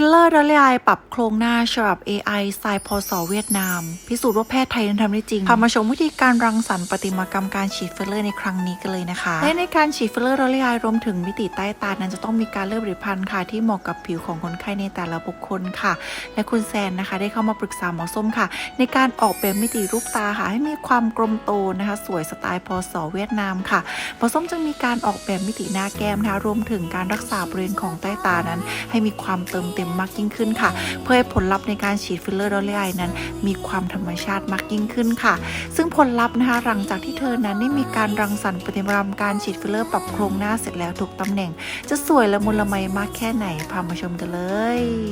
ฟิลเลอร์ดอลลี่ไอปรับโครงหน้าฉบับ AI สไตล์พศเวียดนาม พิสูจน์ว่าแพทย์ไทยนั้นทำได้จริงพามาชมวิธีการรังสรรค์ประติมากรรมการฉีดฟิลเลอร์ในครั้งนี้กันเลยนะคะ และในการฉีดฟิลเลอร์ดอลลี่ไอรวมถึงมิติใต้ตานั้นจะต้องมีการเลือกผลิตภัณฑ์ค่ะ ที่เหมาะกับผิวของคนไข้ในแต่ละบุคคลค่ะ และคุณแซนนะคะ ได้เข้ามาปรึกษาหมอส้มค่ะ ในการออกแบบมิติรูปตาค่ะให้มีความกลมโตนะคะ สวยสไตล์พศเวียดนามค่ะหมอส้มจึงมีการออกแบบมิติหน้าแก้มนะคะรวมถึงการรักษาบริเวณของใต้ตานั้น ให้มีความเติมเต็มมากยิ่งขึ้นค่ะ เพื่อให้ผลลัพธ์ในการฉีดฟิลเลอร์ดอลลี่ไอนั้น มีความธรรมชาติมากยิ่งขึ้นค่ะ ซึ่งผลลัพธ์นะคะหลังจากที่เธอนั้นได้มีการรังสรรค์ปฏิบัติกรมการฉีดฟิลเลอร์ปรับโครงหน้าเสร็จแล้วถูกตำแหน่ง จะสวยและมุนละไมมากแค่ไหนพามาชมกันเลย